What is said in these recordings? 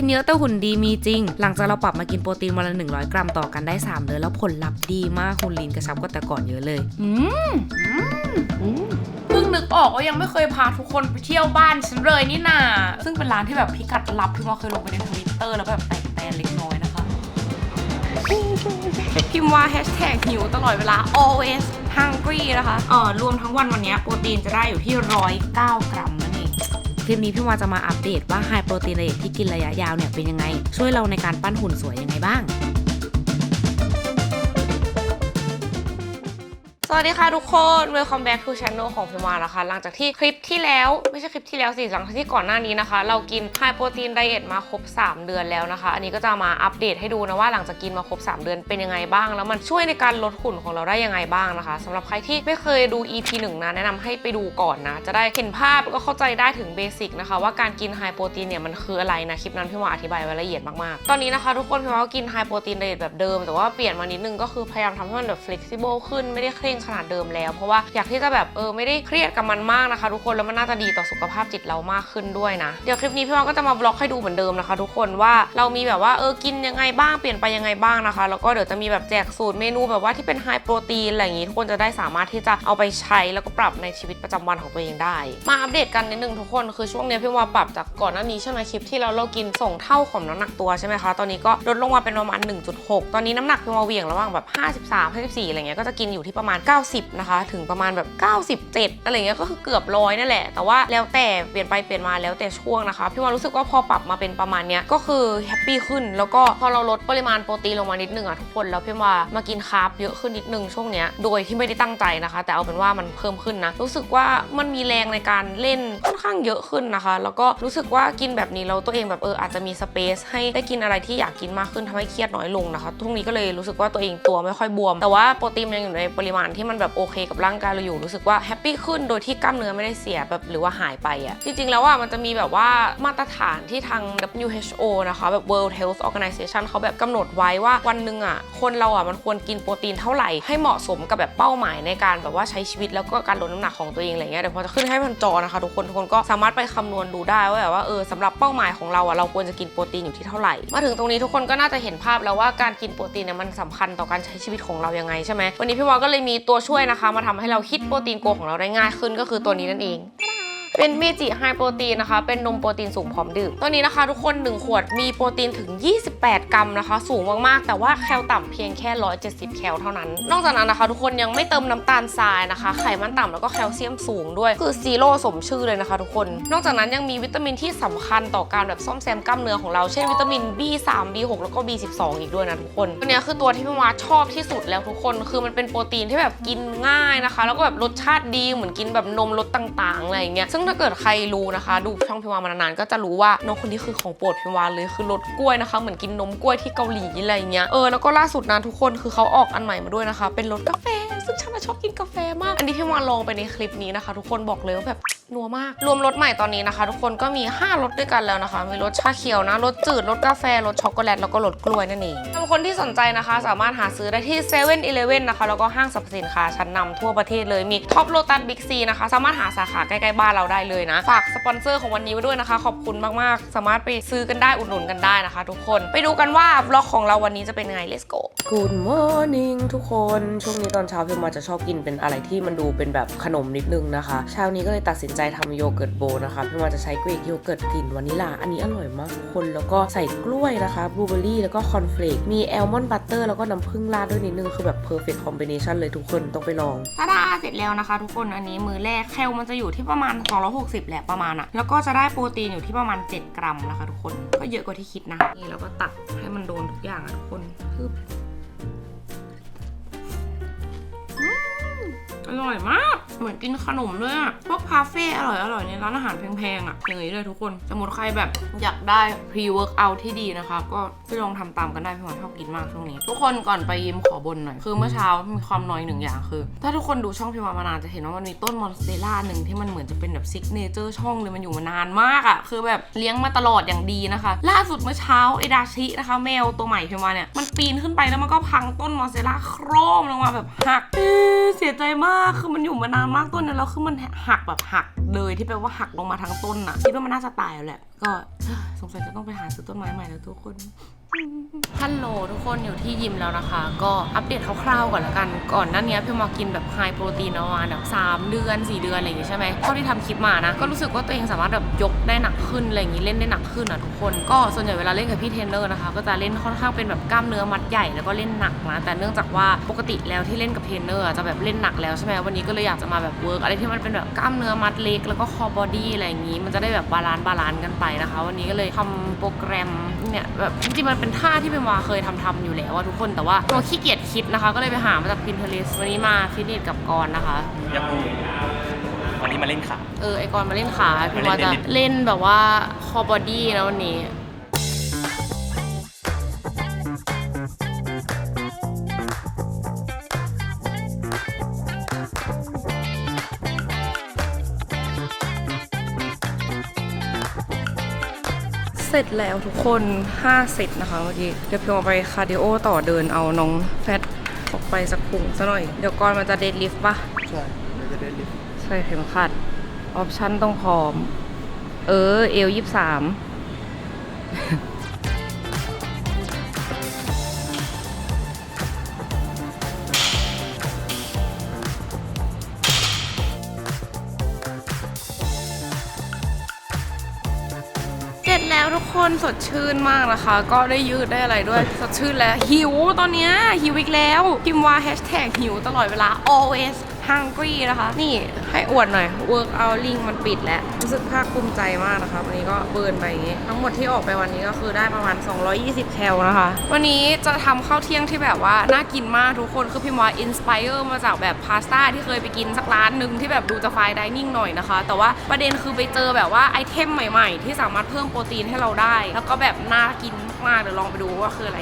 กินเยอะแต่หุ่นดีมีจริง หลังจากเราปรับมากินโปรตีนวันละ 100 กรัมต่อกันได้3เดือนแล้วผลลัพธ์ดีมากหุ่นลีนกระชับกว่าแต่ก่อนเยอะเลย อืมเพิ่งนึกออกว่ายังไม่เคยพาทุกคนไปเที่ยวบ้านฉันเลยนี่นาซึ่งเป็นร้านที่แบบพิกัดลับที่ว่าเคยลงไปในทวิตเตอร์แล้วแบบแตกแตนเล็กน้อยนะคะ พิมพ์ว่าแฮชแท็กหิวตลอดเวลา always hungry นะคะ เอ่อรวมทั้งวันวันนี้โปรตีนจะได้อยู่ที่ 109 กรัมนั่นเอง คลิปนี้พี่วาจะมาอัปเดตว่าไฮโปรตีนไดเอทที่กินระยะยาวเนี่ยเป็นยังไง ช่วยเราในการปั้นหุ่นสวยยังไงบ้าง สวัสดีค่ะทุกคน welcome back to channel ของพิมานะคะ หลังจากที่คลิปที่แล้วไม่ใช่คลิปที่แล้วสิหลังจากที่ก่อนหน้านี้นะคะ เรากินไฮโปรตีนไดเอทมาครบ 3 เดือนแล้วนะคะ อันนี้ก็จะมาอัปเดตให้ดูนะว่าหลังจากกินมาครบ 3 เดือนเป็นยังไงบ้าง แล้วมันช่วยในการลดหุ่นของเราได้ยังไงบ้างนะคะสำหรับใครที่ไม่เคยดู EP 1นะแนะนำให้ไปดูก่อนนะ จะได้เห็นภาพแล้วก็เข้าใจได้ถึงเบสิกนะคะว่าการกินไฮโปรตีนเนี่ยมันคืออะไรนะคลิปนั้นพี่วาอธิบายไว้ละเอียดมากๆตอนนี้นะคะทุกคนพี่วาก็กินไฮโปรตีนไดเอทแบบเดิมแต่ว่าเปลี่ยนมานิดนึงก็คือพยายามทำให้มันแบบ flexible ขึ้นไม่ได้เคร่งขนาดเดิมแล้ว เพราะว่าอยากที่จะแบบเออไม่ได้เครียดกับมันมากนะคะ ทุกคนแล้วมันน่าจะดีต่อสุขภาพจิตเรามากขึ้นด้วยนะ เดี๋ยวคลิปนี้พี่วาก็จะมาบล็อกให้ดูเหมือนเดิมนะคะ ทุกคนว่าเรามีแบบว่าเออกินยังไงบ้างเปลี่ยนไปยังไงบ้างนะคะ แล้วก็เดี๋ยวจะมีแบบแจกสูตรเมนูแบบว่าที่เป็นไฮโปรตีนอะไรอย่างงี้ทุกคนจะได้สามารถที่จะเอาไปใช้แล้วก็ปรับในชีวิตประจำวันของตัวเองได้ มาอัปเดตกันนิดนึงทุกคนคือช่วงนี้พี่วาปรับจากก่อนหน้านี้ใช่ไหมคลิปที่เราเรากินส่งเท่าของน้ำหนักตัวใช่ไหมคะตอนนี้ก็ลดลงมาเป็นประมาณ 1.6 ตอนนี้น้ำหนักพี่วาเหวี่ยงระหว่างแบบ 53 54อะไรเงี้ยก็จะกินอยู่ที่ประมาณ90 นะคะ ถึงประมาณแบบ 97 อะไรเงี้ยก็คือเกือบร้อยนั่นแหละ แต่ว่าแล้วแต่เปลี่ยนไปเปลี่ยนมาแล้วแต่ช่วงนะคะ พี่วารู้สึกว่าพอปรับมาเป็นประมาณเนี้ยก็คือแฮปปี้ขึ้น แล้วก็พอเราลดปริมาณโปรตีนลงมานิดนึงอะทุกคนแล้วพี่วามากินคาร์บเยอะขึ้นนิดนึงช่วงเนี้ยโดยที่ไม่ได้ตั้งใจนะคะ แต่เอาเป็นว่ามันเพิ่มขึ้นนะรู้สึกว่ามันมีแรงในการเล่นค่อนข้างเยอะขึ้นนะคะ แล้วก็รู้สึกว่ากินแบบนี้เราตัวเองแบบเอออาจจะมีสเปซให้ได้กินอะไรที่อยากกินมากขึ้นทำให้เครียดน้อยลงนะคะทุกนี้ก็เลยรู้สึกว่าตัวเองตัวไม่ค่อยบวม แต่ว่าโปรตีนยังอยู่ในปริมาณที่มันแบบโอเคกับร่างกายเราอยู่รู้สึกว่าแฮปปี้ขึ้นโดยที่กล้ามเนื้อไม่ได้เสียแบบหรือว่าหายไปอะจริงๆแล้วว่ามันจะมีแบบว่ามาตรฐานที่ทาง WHO นะคะแบบ World Health Organization เขาแบบกำหนดไว้ว่าวันหนึ่งอะคนเราอะมันควรกินโปรตีนเท่าไหร่ให้เหมาะสมกับแบบเป้าหมายในการแบบว่าใช้ชีวิตแล้วก็การลดน้ำหนักของตัวเองอะไรเงี้ยเดี๋ยวพอจะขึ้นให้มันจอนะคะทุกคนทุกคนก็สามารถไปคำนวณดูได้ว่าแบบว่าเออสำหรับเป้าหมายของเราอะเราควรจะกินโปรตีนอยู่ที่เท่าไหร่ มาถึงตรงนี้ทุกคนก็น่าจะเห็นภาพแล้วว่าการกินโปรตีนเนี่ยมันสำคัญต่อการใช้ชีวิตของเรายังไงใช่ไหมวันนี้พี่วาก็เลยมีตัวช่วยนะคะ มาทำให้เราคิดโปรตีนโกของเราได้ง่ายขึ้นก็คือตัวนี้นั่นเอง เป็นเมจิไฮโปรตีนนะคะ เป็นนมโปรตีนสูงพร้อมดื่ม ตัวนี้นะคะทุกคน 1 ขวดมีโปรตีนถึง 28 กรัมนะคะ สูงมากๆ แต่ว่าแคลต่ำเพียงแค่ 170 แคลเท่านั้น นอกจากนั้นนะคะ ทุกคนยังไม่เติมน้ำตาลทรายนะคะ ไขมันต่ำแล้วก็แคลเซียมสูงด้วย คือซีโร่สมชื่อเลยนะคะทุกคน นอกจากนั้นยังมีวิตามินที่สำคัญต่อการแบบซ่อมแซมกล้ามเนื้อของเรา เช่นวิตามิน B3 B6 แล้วก็ B12 อีกด้วยนะทุกคน ตัวนี้คือตัวที่พี่วาชอบที่สุดแล้วทุกคน คือมันเป็นโปรตีนที่แบบกินง่ายนะคะ แล้วก็แบบรสชาติดีเหมือนกินแบบนมรสต่างๆอะไรอย่างเงี้ยซึ่งถ้าเกิดใครรู้นะคะ ดูช่องพิมวามานานๆก็จะรู้ว่าน้องคนนี้คือของโปรดพิมวาเลยคือรสกล้วยนะคะ เหมือนกินนมกล้วยที่เกาหลีอะไรเงี้ยเออแล้วก็ล่าสุดนะทุกคนคือเขาออกอันใหม่มาด้วยนะคะ เป็นรสกาแฟ ซึ่งฉันชอบกินกาแฟมาก อันนี้พิมวานลองไปในคลิปนี้นะคะ ทุกคนบอกเลยว่าแบบ นัวมากรวมรสใหม่ตอนนี้นะคะ ทุกคนก็มี 5รสด้วยกันแล้วนะคะ มีรสชาเขียวนะรสจืดรสกาแฟรสช็อกโกแลตแล้วก็รสกล้วยนั่นเองสำหรับคนที่สนใจนะคะ สามารถหาซื้อได้ที่7 e เ e ่ e อนะคะ แล้วก็ห้างสรรพสินค้าชั้นนำทั่วประเทศเลยมีท็อปโลตัสบิ๊กซีนะคะ สามารถหาสาขาใกล้ๆบ้านเราได้เลยนะ ฝากสปอนเซอร์ของวันนี้ไว้ด้วยนะคะ ขอบคุณมากๆ สามารถไปซื้อกันได้อุดหนุนกันได้นะคะ ทุกคนไปดูกันว่าบล็อกของเราวันนี้จะเป็นยังไง let's go Good morning ทุกคนช่วงนี้ตอนเช้าพี่มาจะชอบกินเป็นอะไรที่มันดูเป็นแบบขนมนิดนึงนะคะเช้านี้ก็เลยตัดสินใจทำโยเกิร์ตโบนะคะพี่มาจะใช้เกรกโยเกิร์ตกลิ่นวานิลา อันนี้อร่อยมากคนแล้วก็ใส่กล้วยนะคะบลูเบอร์รี่แล้วก็คอนเฟลกมีแอลมอนด์บัตเตอร์แล้วก็น้ำผึ้งราดด้วยนิดนึงคือแบบเพอร์เฟคคอมบิเนชันเลยทุกคนต้องไปลองตาดาเสร็จแล้วนะคะ ทุกคนอันนี้มือแรกแคลมันจะอยู่ที่ประมาณ 260แหละประมาณอะแล้วก็จะได้โปรตีนอยู่ที่ประมาณ 7 กรัมนะคะ ทุกคนก็เยอะกว่าที่คิดนะนี่เราก็ตัดให้มันโดนทุกอย่างอะทุกคนคืออร่อยมาก เหมือนกินขนมเลยอะพวกคาเฟ่อร่อยอร่อยในร้านอาหารแพงๆอะอย่างนี้เลยทุกคน สมมติใครแบบอยากได้ pre work out ที่ดีนะคะ ก็ไปลองทำตามกันได้พี่หมอนชอบกินมากช่วงนี้ ทุกคนก่อนไปยิมขอบนหน่อย คือเมื่อเช้ามีความน้อยหนึ่งอย่างคือ ถ้าทุกคนดูช่องพี่หมามานานจะเห็นว่ามันมีต้นมอนสเตล่าหนึ่งที่มันเหมือนจะเป็นแบบซิกเนเจอร์ช่องเลยมันอยู่มานานมากอะคือแบบเลี้ยงมาตลอดอย่างดีนะคะ ล่าสุดเมื่อเช้าไอดาชินะคะ แมวตัวใหม่พี่หมาเนี่ยมันปีนขึ้นไปแล้วมันก็พังต้นมอนสเตล่าโครมลงมาแบบหักเสียใจมากคือมันอยู่มานานมากต้นนั้นแล้วคือมันหักแบบหักเลยที่แปลว่าหักลงมาทั้งต้นอะคิดว่ามันน่าจะตายแล้วแหละ ก็สงสัยจะต้องไปหาซื้อต้นไม้ใหม่แล้วทุกคน ฮัลโหลทุกคนอยู่ที่ยิมแล้วนะคะ ก็อัปเดตคร่าวๆก่อนละกัน ก่อนหน้านี้พี่มากินแบบไฮโปรตีนประมาณแบบ3เดือน 4 เดือนอะไรอย่างงี้ใช่ไหมเท่าที่ทำคลิปมานะ ก็รู้สึกว่าตัวเองสามารถแบบยกได้หนักขึ้นอะไรอย่างงี้เล่นได้หนักขึ้นอะทุกคนก็ส่วนใหญ่เวลาเล่นกับพี่เทรนเนอร์นะคะ ก็จะเล่นค่อนข้างเป็นแบบกล้ามเนื้อมัดใหญ่แล้วก็เล่นหนักนะแต่เนื่องจากว่าปกติแล้วที่เล่นกับเทรนเนอร์จะแบบเล่นหนักแล้วใช่ไหมวันนี้ก็เลยอยากจะมาแบบเวิร์กอะไรที่มันเป็นแบบกล้ามเนื้อมัดเล็กแล้วก็คอบอดี้อะไรอย่างงี้ มันจะได้แบบบาลานซ์บาลานซ์กันไปนะคะ วันนี้ก็เลยทำโปรแกรมเนี่ยแบบจริงๆมันเป็นท่าที่เป็นวาเคยทำทำอยู่แล้วอะทุกคนแต่ว่าตัวขี้เกียจคิดนะคะ ก็เลยไปหามาจาก Pinterest วันนี้มาฟิตเนสกับกรนะคะ ยักษ์วันนี้มาเล่นขา เออไอกรมาเล่นขาพี่มาว่าเล่จะนเล่นแบบว่าคอบอดี้นะวันนี้ ร็จแล้วทุกคน5เสร็จนะคะเมื่อกี้เดี๋ยวพี่มาไปคาร์ดิโอต่อเดินเอาน้องแฟตออกไปสักพุงซะหน่อย เดี๋ยวก่อนมันจะเดดลิฟต์ปะใช่เดี๋ยวจะได้ลิฟต์ใส่เข็มขัด ออปชั่นต้องพร้อม เออเอลยี่สาม นสดชื่นมากนะคะ ก็ได้ยืดได้อะไรด้วยสดชื่นแล้วหิวตอนเนี้ยหิวอีกแล้วพิมพ์ว่าแฮชแท็กหิวตลอดเวลา always hungry นะคะ นี่ให้อวดหน่อย work out link มันปิดแล้ว รู้สึกภาคภูมิใจมากนะคะวันนี้ก็เบิร์นไปอย่างงี้ ทั้งหมดที่ออกไปวันนี้ก็คือได้ประมาณ 220 แคลนะคะ วันนี้จะทำข้าวเที่ยงที่แบบว่า น่ากินมากทุกคนคือพิมพ์ว่าอินสปายเออร์มาจากแบบพาสต้าที่เคยไปกินสักร้านหนึ่งที่แบบดูจะไฟดิเนิ่งหน่อยนะคะ แต่ว่าประเด็นคือไปเจอแบบว่าไอเทมใหม่ ๆ ที่สามารถเพิ่มโปรตีนให้เราได้ แล้วก็แบบน่ากินมากๆเดี๋ยวลองไปดูว่าคืออะไร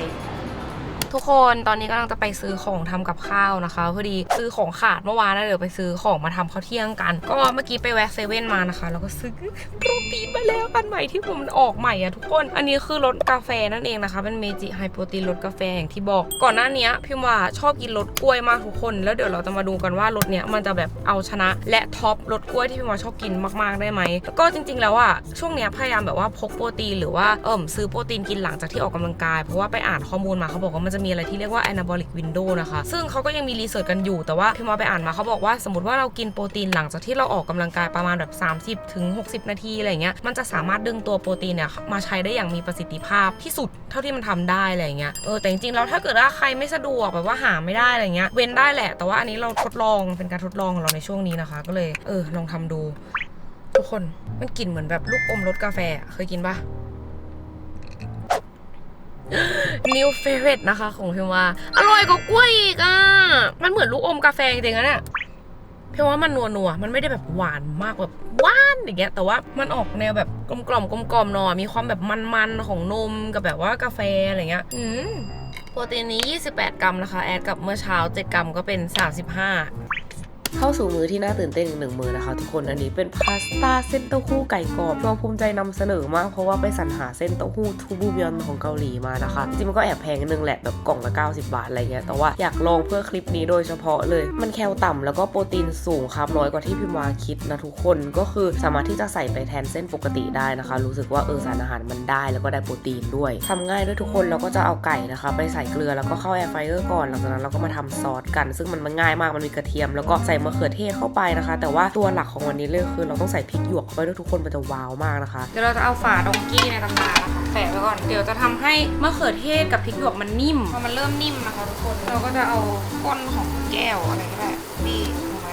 ทุกคนตอนนี้กำลังจะไปซื้อของทำกับข้าวนะคะพอดีซื้อของขาดเมื่อวานนะเดี๋ยวไปซื้อของมาทำข้าวเที่ยงกัน ก็เมื่อกี้ไปแวะเซเว่นมานะคะ แล้วก็ซื้อโปรตีนมาแล้วอันใหม่ที่ผมออกใหม่อะทุกคน อันนี้คือรสกาแฟนั่นเองนะคะเป็นเมจิไฮโปรตีนรสกาแฟอย่างที่บอก ก่อนหน้านี้พิมว่าชอบกินรสกล้วยมากทุกคน แล้วเดี๋ยวเราจะมาดูกันว่ารสเนี้ยมันจะแบบเอาชนะ และท็อปรสกล้วยที่พิมว่าชอบกินมากๆได้ไหมก็จริง ๆ แล้วอะช่วงเนี้ยพยายามแบบว่าพกโปรตีนหรือว่าเอิ่มซื้อโปรตีนกินหลังจากที่ออกกำลังกายเพราะว่าไปอ่านข้อมูลมาเขาบอกว่ามันจะมีอะไรที่เรียกว่า anabolic window นะคะ ซึ่งเขาก็ยังมีรีเสิร์ชกันอยู่แต่ว่าพี่มาไปอ่านมาเขาบอกว่าสมมติว่าเรากินโปรตีนหลังจากที่เราออกกำลังกายประมาณแบบ 30 ถึง 60 นาทีอะไรเงี้ยมันจะสามารถดึงตัวโปรตีนเนี่ยมาใช้ได้อย่างมีประสิทธิภาพที่สุดเท่าที่มันทำได้อะไรเงี้ยเออแต่จริงๆแล้วถ้าเกิดว่าใครไม่สะดวกแบบว่าหาไม่ได้อะไรเงี้ยเว้นได้แหละแต่ว่าอันนี้เราทดลองเป็นการทดลองของเราในช่วงนี้นะคะ ก็เลยเออลองทำดู ทุกคนมันกลิ่นเหมือนแบบลูกอมรสกาแฟเคยกินปะ new favorite นะคะของพิมว่า อร่อยกว่ากล้วยอีกอะ มันเหมือนลูกอมกาแฟจริงๆนะเนี่ยพิมว่ามันนัวนัวมันไม่ได้แบบหวานมากแบบหวานอย่างเงี้ย แต่ว่ามันออกแนวแบบกลมกล่อมๆกลมกล่อมๆหน่อยมีความแบบมันๆของนมกับแบบว่ากาแฟอะไรเงี้ย อืมโปรตีนนี้ 28 กรัมนะคะ แอดกับเมื่อเช้า 7 กรัมก็เป็น 35 เข้าสู่มือที่น่าตื่นเต้นอีกหนึ่งมือนะคะ ทุกคนอันนี้เป็นพาสต้าเส้นเต้าหู้ไก่กรอบเราภูมิใจนำเสนอมาก เพราะว่าไปสรรหาเส้นเต้าหู้ทูบูบยอนของเกาหลีมานะคะ จริงมันก็แอบแพงนิดนึงแหละแบบกล่องละ 90 บาทอะไรเงี้ยแต่ว่าอยากลองเพื่อคลิปนี้โดยเฉพาะเลย มันแคลต่ำแล้วก็โปรตีนสูงครับน้อยกว่าที่พิมวาคิดนะทุกคนก็คือสามารถที่จะใส่ไปแทนเส้นปกติได้นะคะ รู้สึกว่าเออสารอาหารมันได้แล้วก็ได้โปรตีนด้วยทำง่ายด้วยทุกคนเราก็จะเอาไก่นะคะ ไปใส่เกลือแล้วก็เข้าแอร์ไฟเออร์ก่อนหลังจากนั้นเราก็มาทำซอสกัน ซึ่งมันมันง่ายมากมันมีกระเทียมแล้วก็ใส่มะเขือเทศเข้าไปนะคะ แต่ว่าตัวหลักของวันนี้เลยคือ เราต้องใส่พริกหยวกเข้าไปด้วยทุกคนมันจะว้าวมากนะคะ เดี๋ยวเราจะเอาฝาดองกี้ในตำนานนะคะแปะไว้ก่อน เดี๋ยวจะทำให้มะเขือเทศกับพริกหยวกมันนิ่ม พอมันเริ่มนิ่มนะคะทุกคน เราก็จะเอาก้นของแก้วอะไรก็ได้บี้ลงไป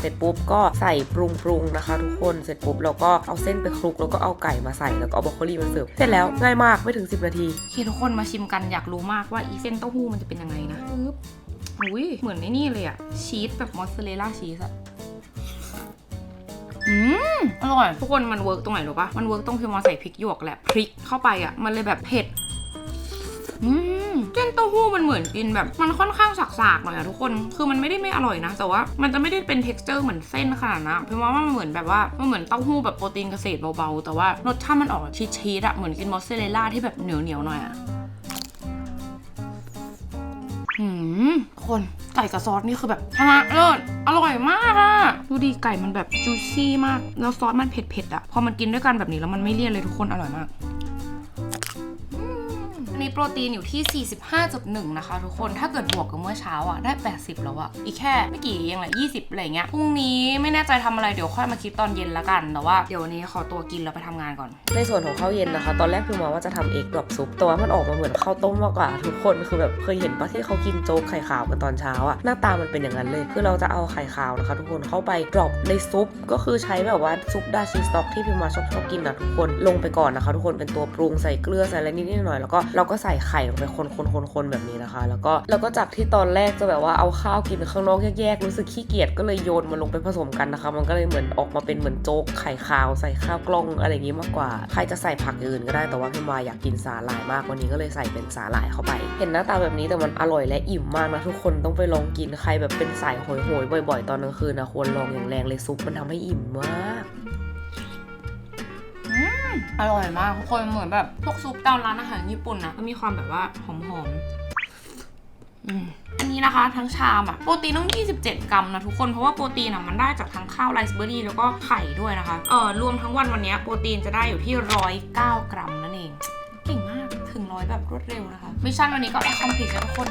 เสร็จปุ๊บก็ใส่ปรุงปรุงนะคะ ทุกคนเสร็จปุ๊บเราก็เอาเส้นไปคลุกแล้วก็เอาไก่มาใส่แล้วก็เอาบรอกโคลีมาเสิร์ฟเสร็จแล้วง่ายมากไม่ถึง 10 นาทีโอเคทุกคนมาชิมกันอยากรู้มากว่าอีเส้นเต้าหู้มันจะเป็นยังไงนะปึ๊บ อุ้ยเหมือนในนี่เลยอะชีสแบบมอสซาเรลล่าชีสอะอืมอร่อย ทุกคนมันเวิร์กตรงไหนรู้ปะมันเวิร์กตรงที่มอใส่พริกหยวกแหละพริกเข้าไปอะมันเลยแบบเผ็ดอืมเส้นเต้าหู้มันเหมือนกินแบบ มันค่อนข้างสากๆหน่อยอะทุกคน คือมันไม่ได้ไม่อร่อยนะ แต่ว่ามันจะไม่ได้เป็น t e x t อร์เหมือนเส้นขนาดนั้นเพราะว่ามันเหมือนแบบว่ามันเหมือนเต้าหู้แบบโปรตีนเกษตรเบาๆ แต่ว่ารสชาติมันออกชีสชีสๆอะเหมือนกินมอสซาเรลล่าที่แบบเหนียวๆหน่อยอะ หืมคนไก่กับซอสนี่คือแบบชนะเลิศอร่อยมากอะดูดีไก่มันแบบจูซี่มาก แล้วซอสมันเผ็ดๆอะพอมันกินด้วยกันแบบนี้แล้วมันไม่เลี่ยนเลยทุกคนอร่อยมาก โปรตีนอยู่ที่ 45.1 นะคะทุกคน ถ้าเกิดบวกกับเมื่อเช้าอะ ได้ 80 แล้วอะ อีกแค่ไม่กี่ยังแหละ20 อะไรเงี้ย พรุ่งนี้ไม่แน่ใจทำอะไรเดี๋ยวค่อยมาคิดตอนเย็นละกัน แต่ว่าเดี๋ยววันนี้ขอตัวกินแล้วไปทำงานก่อน ในส่วนของข้าวเย็นนะคะ ตอนแรกพิมมาว่าจะทำเอ็กดรอปซุปแต่ว่ามันออกมาเหมือนข้าวต้มมากกว่าทุกคน คือแบบเคยเห็นปะที่เขากินโจ๊กไข่ขาวกันตอนเช้าอะ หน้าตามันเป็นอย่างนั้นเลย คือเราจะเอาไข่ขาวนะคะ ทุกคนเข้าไปดรอปในซุป ก็คือใช้แบบว่าซุปดาชิสต็อกที่พิมมาชอบชอบกินนะทุกคน ลงไปก่อนนะคะ ทุกคนเป็นตัวปรุงใส่เกลือใส่อะไรนิดๆหน่อยแล้วก็เราก็ใส่ไข่ลงไปคนๆๆๆแบบนี้นะคะ แล้วก็แล้วก็จากที่ตอนแรกจะแบบว่าเอาข้าวกินข้างนอกแยกๆรู้สึกขี้เกียจก็เลยโยนมันลงไปผสมกันนะคะ มันก็เลยเหมือนออกมาเป็นเหมือนโจ๊กไข่ขาวใส่ข้าวกล้องอะไรอย่างงี้มากกว่า ใครจะใส่ผักอื่นก็ได้แต่ว่าพี่วาอยากกินสาหร่ายมากวันนี้ก็เลยใส่เป็นสาหร่ายเข้าไป เห็นหน้าตาแบบนี้แต่มันอร่อยและอิ่มมากนะทุกคนต้องไปลองกินใครแบบเป็นสายโหยๆบ่อย ๆ ตอนกลางคืนนะควรลองอย่างแรงเลยซุปมันทำให้อิ่มมาก อร่อยมากทุกคนเหมือนแบบพวกซุปตามร้านอาหารญี่ปุ่นนะก็มีความแบบว่าหอมๆอืมอันนี้นะคะทั้งชามอะโปรตีนต้อง 27 กรัมนะทุกคนเพราะว่าโปรตีนอะมันได้จากทั้งข้าวไรซ์เบอร์รี่แล้วก็ไข่ด้วยนะคะเออรวมทั้งวันวันนี้โปรตีนจะได้อยู่ที่ 109 กรัมนั่นเอง เก่งมากถึงร้อยแบบรวดเร็วนะคะมิชชั่นวันนี้ก็แอคคอมพลีทแล้วทุกคน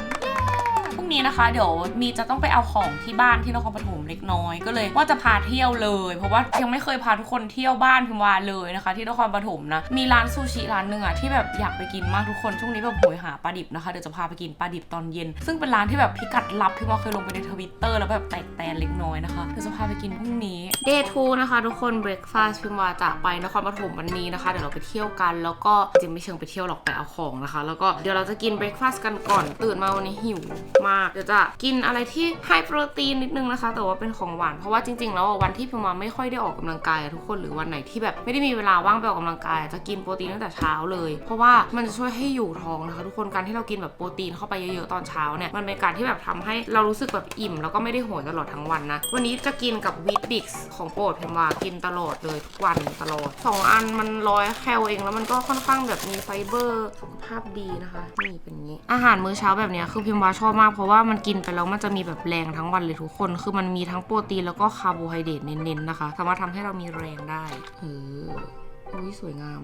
พรุ่งนี้นะคะ เดี๋ยวมีจะต้องไปเอาของที่บ้านที่นครปฐมเล็กน้อยก็เลยว่าจะพาเที่ยวเลย เพราะว่ายังไม่เคยพาทุกคนเที่ยวบ้านพิมวาเลยนะคะ ที่นครปฐมนะมีร้านซูชิร้านหนึ่งอะที่แบบอยากไปกินมากทุกคนช่วงนี้แบบโหยหาปลาดิบนะคะเดี๋ยวจะพาไปกินปลาดิบตอนเย็น ซึ่งเป็นร้านที่แบบพิกัดลับพิมวาเคยลงไปในทวิตเตอร์แล้วแบบแตกแตนเล็กน้อยนะคะเดี๋ยวจะพาไปกินพรุ่งนี้ day two นะคะ ทุกคน breakfast พิมวาจะไปนครปฐมวันนี้นะคะเดี๋ยวเราไปเที่ยวกัน แล้วก็จริงไม่เชิงไปเที่ยวหรอกไปเอาของนะคะ แล้วก็เดี๋ยวเราจะกิน breakfast กันก่อนตื่นมาวันนี้หิวมาก เดี๋ยวจะกินอะไรที่ให้โปรตีนนิดนึงนะคะ แต่ว่าเป็นของหวาน เพราะว่าจริงๆ แล้ววันที่พิมวาไม่ค่อยได้ออกกำลังกายอะทุกคนหรือวันไหนที่แบบไม่ได้มีเวลาว่างไปออกกำลังกาย จะกินโปรตีนตั้งแต่เช้าเลย เพราะว่ามันจะช่วยให้อยู่ท้องนะคะทุกคนการที่เรากินแบบโปรตีนเข้าไปเยอะๆตอนเช้าเนี่ยมันเป็นการที่แบบทำให้เรารู้สึกแบบอิ่ม แล้วก็ไม่ได้โหยตลอดทั้งวันนะวันนี้จะกินกับวีทบิกส์ของโปรดพิมวากินตลอดเลยทุกวันตลอดสองอันมันร้อยแคลเองแล้วมันก็ค่อนข้างแบบมีไฟเบอร์สุขภาพดีนะคะนี่เป็นอย่างนี้อาหารมื้อเช้าแบบเนี้ยคือพิมวาชอบมากเพราะว่ามันกินไปแล้วมันจะมีแบบแรงทั้งวันเลยทุกคน คือมันมีทั้งโปรตีนแล้วก็คาร์โบไฮเดรตเน้นๆนะคะ สามารถทำให้เรามีแรงได้เอออุ้ยสวยงาม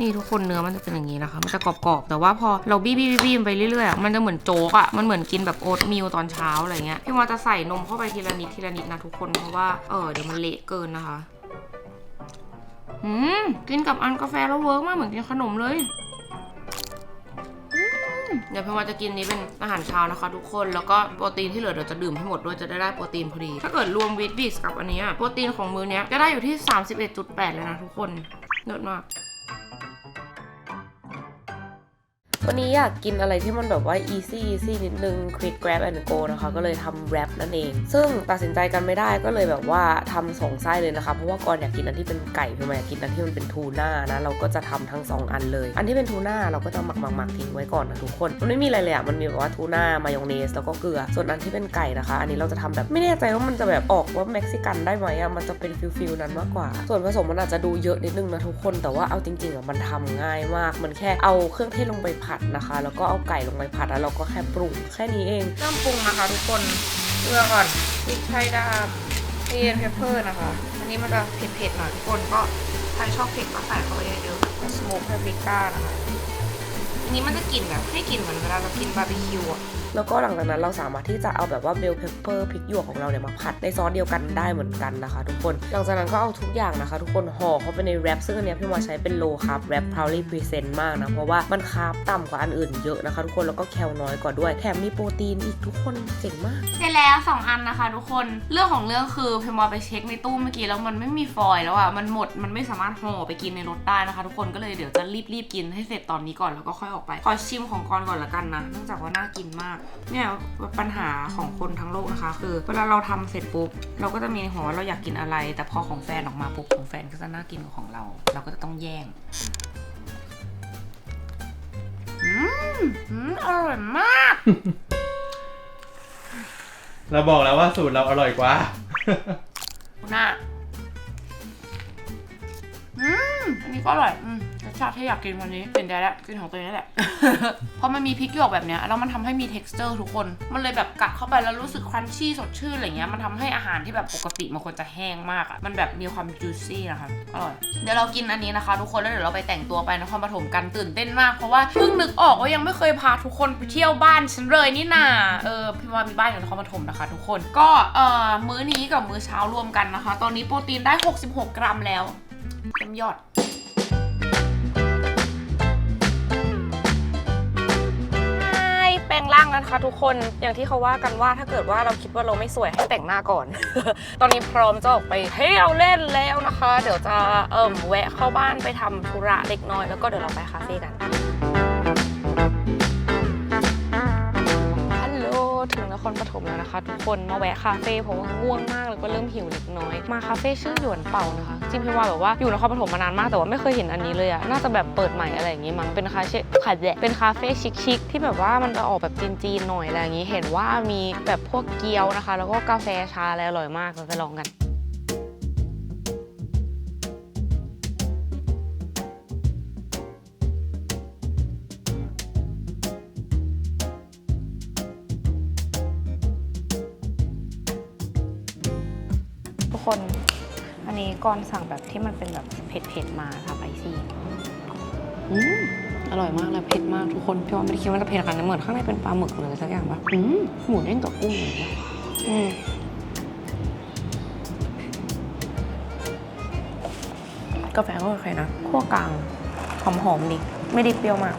นี่ทุกคนเนื้อมันจะเป็นอย่างนี้นะคะ มันจะกรอบๆ แต่ว่าพอเราบี้บี้บี้ไปเรื่อยๆอะมันจะเหมือนโจ๊กอะมันเหมือนกินแบบโอ๊ตมิลตอนเช้าอะไรเงี้ย พี่วาจะใส่นมเข้าไปทีละนิดทีละนิดนะทุกคน เพราะว่า เออเดี๋ยวมันเละเกินนะคะ อืม กินกับอันกาแฟแล้วเวิร์กมากเหมือนกินขนมเลย เดี๋ยวพี่ว่าจะกินนี้เป็นอาหารเช้านะคะ ทุกคน แล้วก็โปรตีนที่เหลือเดี๋ยวจะดื่มให้หมดด้วยจะได้ได้โปรตีนพอดี ถ้าเกิดรวมวิตบิสกับอันนี้โปรตีนของมื้อเนี้ยจะได้อยู่ที่ 31.8 เลยนะทุกคนเลิศมาก วันนี้อยากกินอะไรที่มันแบบว่า easy easy นิดนึง quick grab and go นะคะ ก็เลยทำ wrap นั่นเอง ซึ่งตัดสินใจกันไม่ได้ก็เลยแบบว่าทำสองไส้เลยนะคะ เพราะว่าก่อนอยากกินอันที่เป็นไก่พี่มาอยากกินอันที่มันเป็นทูน่านะ เราก็จะทำทั้งสองอันเลย อันที่เป็นทูน่าเราก็จะหมักหมักหมักทิ้งไว้ก่อนนะทุกคน มันไม่มีอะไรเลยอะมันมีแบบว่าทูน่ามายองเนสแล้วก็เกลือ ส่วนอันที่เป็นไก่นะคะ อันนี้เราจะทำแบบไม่แน่ใจว่ามันจะแบบออกว่าเม็กซิกันได้ไหมอะมันจะเป็นฟิลฟิลนั้นมากกว่า ส่วนผสมมันอาจจะดูเยอะนิดนึงนะทุกคน แต่ว่าเอาจริงๆอะมันทำง่ายมาก มันแค่เอาเครื่องเทศลงไปผัดนะคะ แล้วก็เอาไก่ลงไปผัดแล้วเราก็แค่ปรุงแค่นี้เองเริ่มปรุงนะคะทุกคนเกลือก่อนพริกไทยดำเทียนเพปเปอร์นะคะ อันนี้มันจะเผ็ดๆหน่อยทุกคนก็ใครชอบเผ็ดก็ใส่เข้าไปเยอะๆสโมกพปริก้านะคะอันนี้มันจะกลิ่นแบบให้กลิ่นเหมือนเวลาเรากินบาร์บีคิวอะ แล้วก็หลังจากนั้นเราสามารถที่จะเอาแบบว่าเบลเพปเปอร์พริกหยวกของเราเนี่ยมาผัดในซอสเดียวกันได้เหมือนกันนะคะ ทุกคนหลังจากนั้นก็เอาทุกอย่างนะคะ ทุกคนห่อเข้าไปในแรปซึ่งอันนี้พี่มาใช้เป็นโลคาร์บแรป proudly present มากนะเพราะว่ามันคาร์บต่ำกว่าอันอื่นเยอะนะคะ ทุกคนแล้วก็แคลน้อยกว่าด้วยแถมมีโปรตีนอีกทุกคนเจ๋งมาก เสร็จแล้วสองอันนะคะ ทุกคนเรื่องของเรื่องคือพิมมาไปเช็คในตู้เมื่อกี้แล้วมันไม่มีฟอยล์แล้วอะมันหมดมันไม่สามารถห่อไปกินในรถได้นะคะ ทุกคนก็เลยเดี๋ยวจะรีบๆกินให้เสร็จตอนนี้ก่อนแล้วก็ค่อยออกไปขอชิมของกอนก่อนละกันนะเนื่องจากว่าน่ากินมากเนี่ยปัญหาของคนทั้งโลกนะคะ คือเวลาเราทำเสร็จปุ๊บเราก็จะมีในหัวว่าเราอยากกินอะไร แต่พอของแฟนออกมาปุ๊บของแฟนก็จะน่ากินกว่าของเรา เราก็จะต้องแย่งอืมอืมอร่อยมาก เราบอกแล้วว่าสูตรเราอร่อยกว่าหน้าอืมอันนี้ก็อร่อยอืมจะ ชาติที่อยากกินวันนี้เป็นได้แล้วกินของตัวเองนี่แหละ เพราะมันมีพริกหยวกแบบเนี้ยแล้วมันทำให้มี t e x t อร์ทุกคน มันเลยแบบกัดเข้าไปแล้วรู้สึกครันชี่สดชื่นอะไรเงี้ยมันทำให้อาหารที่แบบปกติมันควรจะแห้งมากอะมันแบบมีความ juicy นะคะอร่อยเดี๋ยวเรากินอันนี้นะคะ ทุกคนแล้วเดี๋ยวเราไปแต่งตัวไปนครปฐมกันตื่นเต้นมากเพราะว่าเพิ่งนึกออกว่ายังไม่เคยพาทุกคนไปเที่ยวบ้านฉันเลยนี่นาเออพี่ว่ามีบ้านอยู่นครปฐมนะคะ ทุกคนก็เอ่อมื้อนี้กับมื้อเช้ารวมกันนะคะ ตอนนี้โปรตีนได้ 66 กรัมแล้วเต็มยอดางกันค่ะทุกคนอย่างที่เขาว่ากันว่าถ้าเกิดว่าเราคิดว่าเราไม่สวยให้แต่งหน้าก่อน ตอนนี้พร้อมจะออกไปเที่ยวเล่นแล้วนะคะ เดี๋ยวจะเอิ่มแวะเข้าบ้านไปทำธุระเล็กน้อยแล้วก็เดี๋ยวเราไปคาเฟ่กัน ครปฐมแล้วนะคะ ทุกคนมาแวะคาเฟ่เพราะว่าง่วงมากแล้วก็เริ่มหิวเล็กน้อย มาคาเฟ่ชื่อหยวนเป่านะคะจริงพี่ว่าแบบว่าอยู่นครปฐมมานานมากแต่ว่าไม่เคยเห็นอันนี้เลยอะน่าจะแบบเปิดใหม่อะไรอย่างงี้มั้งเป็นคาเฟ่ขัดแดะเป็นคาเฟ่ชิคๆที่แบบว่ามันจะออกแบบจีนๆหน่อยอะไรอย่างงี้ เห็นว่ามีแบบพวกเกี๊ยวนะคะ แล้วก็กาแฟชาอะไรอร่อยมากเราไปลองกัน ก่อนสั่งแบบที่มันเป็นแบบเผ็ดๆมาทำไอซี่อืมอร่อยมากเลยเผ็ดมากทุกคนพี่ว่าไม่ได้คิดว่าจะเผ็ดขนาดนั้นเหมือนข้างในเป็นปลาหมึกเลยสักอย่างปะอืมหมูเด้งกับกุ้งเลยปะอืมกาแฟก็โอเคนะคั่วกลางหอมๆดีไม่ได้เปรี้ยวมาก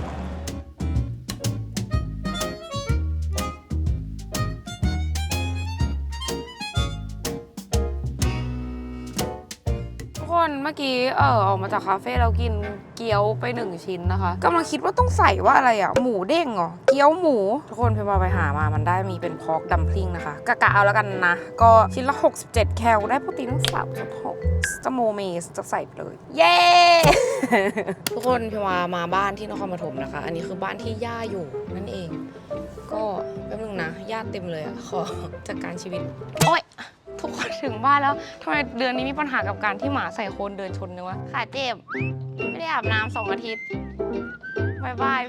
มื่อกี้เออออกมาจากคาเฟ่เรากินเกี๊ยวไปหนึ่งชิ้นนะคะกำลังคิดว่าต้องใส่ว่าอะไรอะ หมูเด้งเหรอ เกี๊ยวหมู ทุกคนพี่บอไปหามามันได้มีเป็นพอกดัมพลิงนะคะ กะกะเอาแล้วกันนะ ก็ชิ้นละ 67 แคลได้โปรตีนทั้งสามจุดหกสโมเมสจะใส่ไปเลย เย้ ทุกคนพี่วามาบ้านที่นครปฐมนะคะ อันนี้คือบ้านที่ย่าอยู่นั่นเอง ก็แป๊บนึงนะย่าเต็มเลยอะขอจัดการชีวิตโอ๊ย ทุกคนถึงบ้านแล้วทำไมเดือนนี้มีปัญหากับการที่หมาใส่โคนเดินชนเนึงวะขาเจ็บ ไม่ได้อาบน้ำสองอาทิตย์บายบาย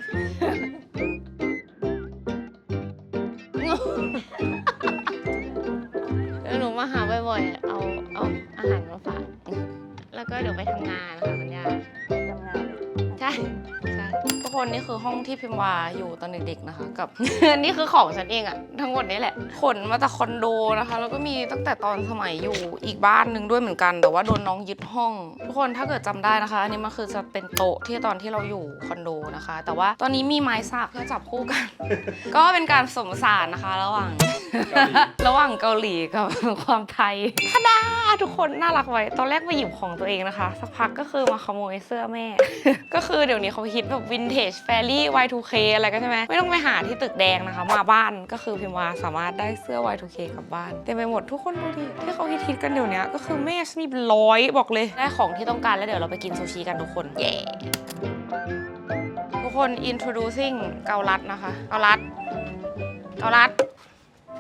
เดี๋ยวหนูมาหาบ่อยๆ เอาเอาอาหารมาฝาก แล้วก็เดี๋ยวไปทำงานนะคะคุณย่า คนนี่คือห้องที่พิมวาอยู่ตอนเด็กๆนะคะ กับ นี่คือของฉันเองอะทั้งหมดนี้แหละขนมาจากคอนโดนะคะ แล้วก็มีตั้งแต่ตอนสมัยอยู่อีกบ้านหนึ่งด้วยเหมือนกัน แต่ว่าโดนน้องยึดห้อง ทุกคนถ้าเกิดจำได้นะคะ อันนี้มันคือจะเป็นโต๊ะที่ตอนที่เราอยู่คอนโดนะคะ แต่ว่าตอนนี้มีไม้สักเพื่อจับคู่กัน ก็เป็นการสมสารนะคะระหว่างระหว่างเกาหลีกับความไทยทาดาทุกคนน่ารักไว้ ตอนแรกมาหยิบของตัวเองนะคะ สักพักก็คือมาขโมยเสื้อแม่ ก็คือเดี๋ยวนี้เขาฮิตแบบวินเทจแฟรี่ Y2K อะไรก็ใช่ไหมไม่ต้องไปหาที่ตึกแดงนะคะ มาบ้านก็คือพิมพ์ว่าสามารถได้เสื้อ Y2K กลับบ้านเต็มไปหมดทุกคนดูดิที่เขาฮิตๆกันเดี๋ยวนี้ก็คือแม่ฉันมีเป็นร้อยบอกเลยได้ของที่ต้องการแล้วเดี๋ยวเราไปกินซูชิกันทุกคนเย้ทุกคน introducing เกาลัดนะคะ เกาลัด เกาลัด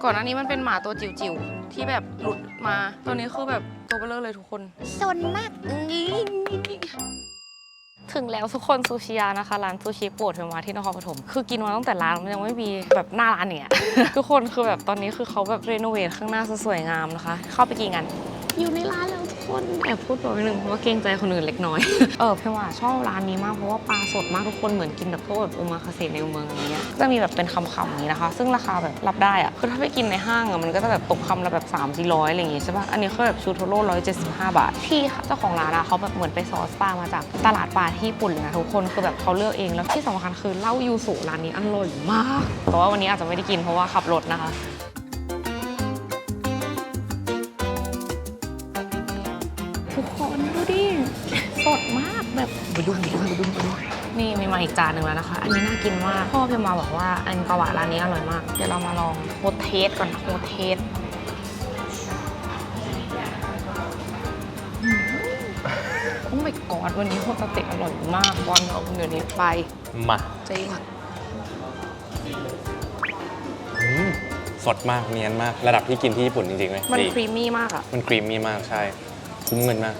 ก่อนหน้านี้มันเป็นหมาตัวจิ๋วๆ ที่แบบหลุดมา ตัวนี้คือแบบตัวเบลอเลยทุกคนซนมาก ถึงแล้วทุกคนซูชิยานะคะ ร้านซูชิโปรดเทมาที่นครปฐมคือกินมาตั้งแต่ร้านมันยังไม่มีแบบหน้าร้านเนี่ยทุกคนคือแบบตอนนี้คือเขาแบบรีโนเวทข้างหน้าซะสวยงามนะคะ เข้าไปกินกัน อยู่ในร้านเลย คนแอบพูดบอกไปหนึ่งเพราะว่าเกรงใจคนอื่นเล็กน้อย เออพี่ว่าชอบร้านนี้มากเพราะว่าปลาสดมากทุกคนเหมือนกินแบบพวกแบบโอมาคาเซในเมืองอะไรเงี้ยจะมีแบบเป็นคำๆอย่างนี้นะคะ ซึ่งราคาแบบรับได้อะคือถ้าไปกินในห้างอะมันก็จะแบบตกคำละแบบ3 4 0 0อะไรอย่างงี้ใช่ปะอันนี้คือแบบชูโทโร่ร้อยเจ็ดสิบห้าบาทพี่เจ้าของร้านอะเขาแบบเหมือนไปซอสปลามาจากตลาดปลาที่ญี่ปุ่นเลยนะทุกคนคือแบบเขาเลือกเองแล้วที่สำคัญคือเหล้ายูสุร้านนี้อร่อยมาก แต่ว่าวันนี้อาจจะไม่ได้กินเพราะว่าขับรถนะคะ ทุกคนดูดิ สดมากแบบบดุ้มบดุ้มบดุ้มบดุ้มนี่มีมาอีกจานหนึ่งแล้วนะคะ อันนี้น่ากินมาก พ่อพิมมาบอกว่าอันกาวะร้านนี้อร่อยมาก เดี๋ยวเรามาลองโฮเทสก่อนโฮเทสอืมโอ้ my god วันนี้โฮตาเตะอร่อยมากบอลเอาเดี๋ยวนี้ไปมาจริงอืมสดมากเนียนมาก ระดับที่กินที่ญี่ปุ่นจริงๆเลยมันดีครีมมี่มากอะมันครีมมี่มากใช่ คุ้มเงินมาก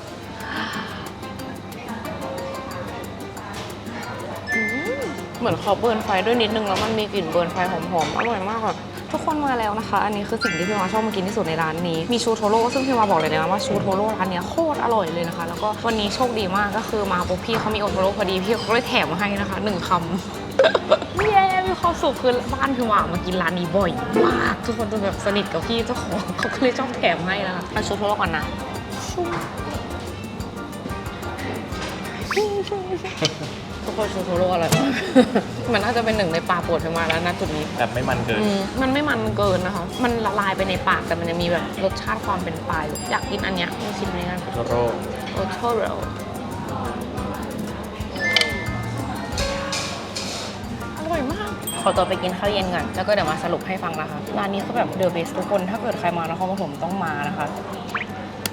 เหมือนเขาเบิร์นไฟด้วยนิดนึงแล้วมันมีกลิ่นเบิร์นไฟหอมๆ อร่อยมากอะทุกคนมาแล้วนะคะ อันนี้คือสิ่งที่พี่วาชอบมากินที่สุดในร้านนี้ มีชูโทโร่ซึ่งพี่วาบอกเลยนะว่าชูโทโร่ร้านเนี้ยโคตรอร่อยเลยนะคะ แล้วก็วันนี้โชคดีมากก็คือมาปุ๊บพี่เขามีโอโทโร่พอดีพี่เขาก็เลยแถมมาให้นะคะหนึ่งคำ เย้มีความสุขคือบ้านพี่วามากินร้านนี้บ่อยมากทุกคนจนแบบสนิทกับพี่เจ้าของเขาก็เลยชอบแถมให้นะคะเอาชูโทโร่ก่อนนะ ทุกคนชูโทโร่อร่อยมาก มันน่าจะเป็นหนึ่งในปลาโปรดพี่มาแล้วนะจุดนี้แต่ไม่มันเกิน อืมมันไม่มันเกินนะคะ มันละลายไปในปากแต่มันจะมีแบบรสชาติความเป็นปลาอยู่อยากกินอันเนี้ยลองชิมอันนี้กันโทโร่ โอโทโร่อร่อยมาก ขอตัวไปกินข้าวเย็นก่อนแล้วก็เดี๋ยวมาสรุปให้ฟังนะคะ ร้านนี้คือแบบเดอะเบสทุกคน ถ้าเกิดใครมานครปฐมต้องมานะคะ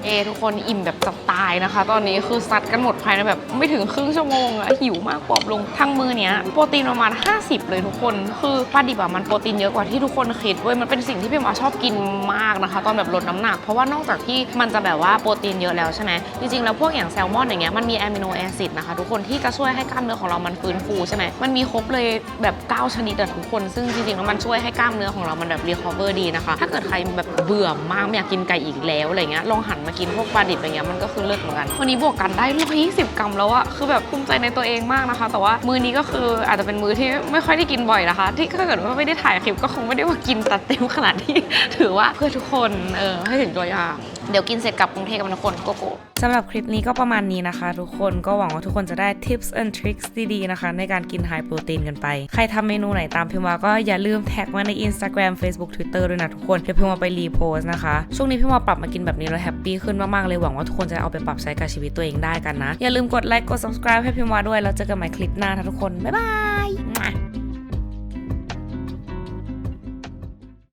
เอทุกคนอิ่มแบบจับตายนะคะ ตอนนี้คือซัดกันหมดภายในแบบไม่ถึงครึ่งชั่วโมงอะหิวมากปอบลงทั้งมือเนี้ยโปรตีนประมาณ 50 เลยทุกคน คือปลาดิบอะมันโปรตีนเยอะกว่าที่ทุกคนคิดเว้ยมันเป็นสิ่งที่พี่หมาชอบกินมากนะคะ ตอนแบบลดน้ำหนัก เพราะว่านอกจากที่มันจะแบบว่าโปรตีนเยอะแล้วใช่ไหมจริงๆแล้วพวกอย่างแซลมอนอย่างเงี้ยมันมีอะมิโนแอซิดนะคะทุกคนที่จะช่วยให้กล้ามเนื้อของเรามันฟื้นฟูใช่ไหมมันมีครบเลยแบบ 9 ชนิดอะทุกคน ซึ่งจริงๆแล้วมันช่วยให้กล้ามเนื้อของเรามันแบบรีคอเวอร์ดีนะคะถ้าเกิดใครแบบเบื่อมากไม่อยากกินไก่อีกแล้วอะไรเงี้ยลองหันมากินพวกปลาดิบอะไรเงี้ยมันก็คือเลิศเหมือนกัน วันนี้บวกกันได้120กรัมแล้วอะคือแบบภูมิใจในตัวเองมากนะคะ แต่ว่ามื้อนี้ก็คืออาจจะเป็นมื้อที่ไม่ค่อยได้กินบ่อยนะคะ ที่ถ้าเกิดว่าไม่ได้ถ่ายคลิปก็คงไม่ได้ว่ากินตัดเต็มขนาดที่ ถือว่าเพื่อทุกคนเออให้เห็นตัวอย่าง เดี๋ยวกินเสร็จกลับกรุงเทพกันทุกคนโกโก้สำหรับคลิปนี้ก็ประมาณนี้นะคะ ทุกคนก็หวังว่าทุกคนจะได้ tips and tricks ดีๆนะคะ ในการกินไฮโปรตีนกันไป ใครทำเมนูไหนตามพิมพ์มาก็อย่าลืมแท็กมาใน Instagram Facebook Twitter ด้วยนะทุกคนเดี๋ยวพิมพ์มาไปรีโพสนะคะ ช่วงนี้พิมพ์มาปรับมากินแบบนี้แล้วแฮปปี้ขึ้นมากๆเลยหวังว่าทุกคนจะเอาไปปรับใช้กับชีวิตตัวเองได้กันนะอย่าลืมกดไลค์กด subscribe ให้พิมพ์มาด้วยแล้วเจอกันใหม่คลิปหน้านะทุกคนบ๊ายบาย